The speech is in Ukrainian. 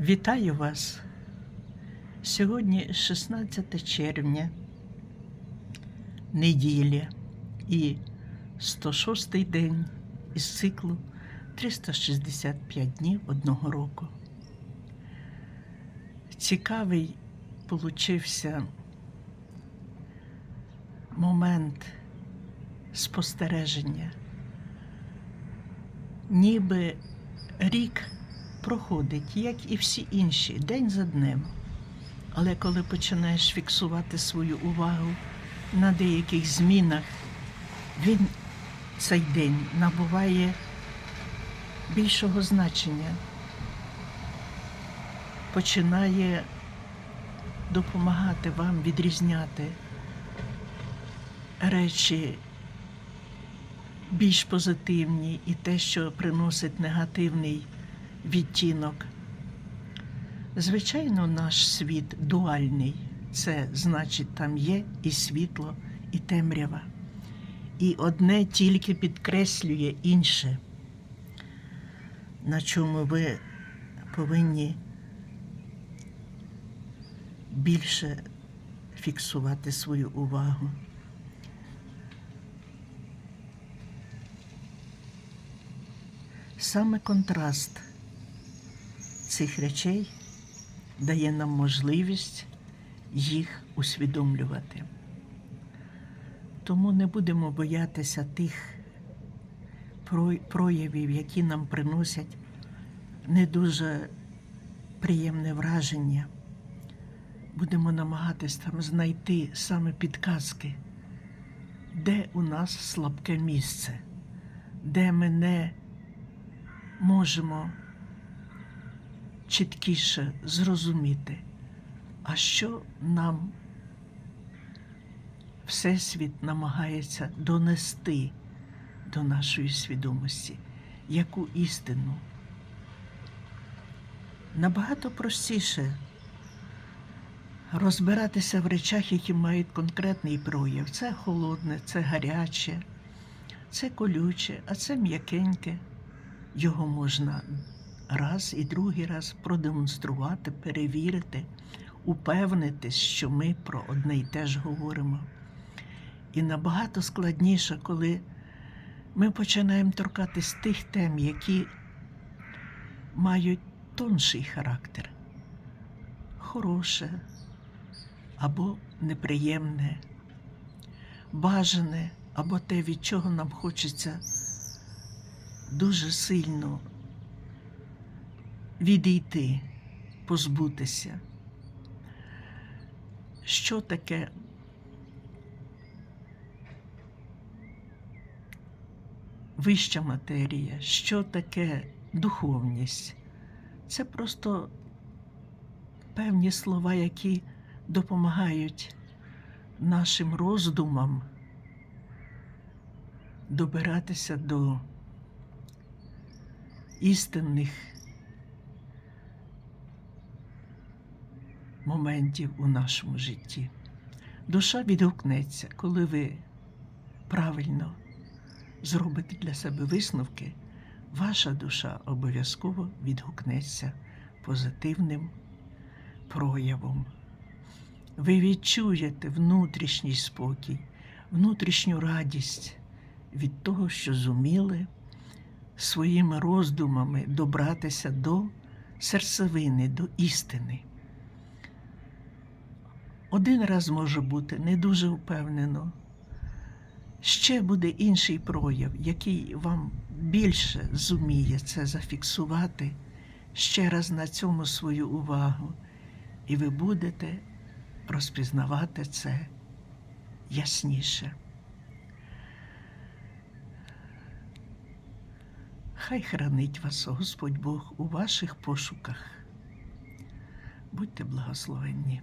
Вітаю вас! Сьогодні 16 червня, неділя і 106 день із циклу 365 днів одного року. Цікавий получився момент спостереження. Ніби рік проходить, як і всі інші, день за днем. Але коли починаєш фіксувати свою увагу на деяких змінах, він цей день набуває більшого значення, починає допомагати вам відрізняти речі більш позитивні і те, що приносить негативний відтінок. Звичайно, наш світ дуальний. Це значить, там є і світло, і темрява. І одне тільки підкреслює інше, на чому ви повинні більше фіксувати свою увагу. Саме контраст цих речей дає нам можливість їх усвідомлювати. Тому не будемо боятися тих проявів, які нам приносять не дуже приємне враження. Будемо намагатись там знайти саме підказки, де у нас слабке місце, де ми не можемо чіткіше зрозуміти, а що нам Всесвіт намагається донести до нашої свідомості, яку істину. Набагато простіше розбиратися в речах, які мають конкретний прояв. Це холодне, це гаряче, це колюче, а це м'якеньке. Його можна раз і другий раз продемонструвати, перевірити, упевнитись, що ми про одне й те ж говоримо. І набагато складніше, коли ми починаємо торкатись тих тем, які мають тонший характер, хороше або неприємне, бажане, або те, від чого нам хочеться дуже сильно відійти, позбутися. Що таке вища матерія, що таке духовність? Це просто певні слова, які допомагають нашим роздумам добиратися до істинних моментів у нашому житті. Душа відгукнеться, коли ви правильно зробите для себе висновки, ваша душа обов'язково відгукнеться позитивним проявом. Ви відчуєте внутрішній спокій, внутрішню радість від того, що зуміли своїми роздумами добратися до серцевини, до істини. Один раз може бути не дуже впевнено. Ще буде інший прояв, який вам більше зуміє це зафіксувати, ще раз на цьому свою увагу, і ви будете розпізнавати це ясніше. Хай хранить вас Господь Бог у ваших пошуках. Будьте благословенні.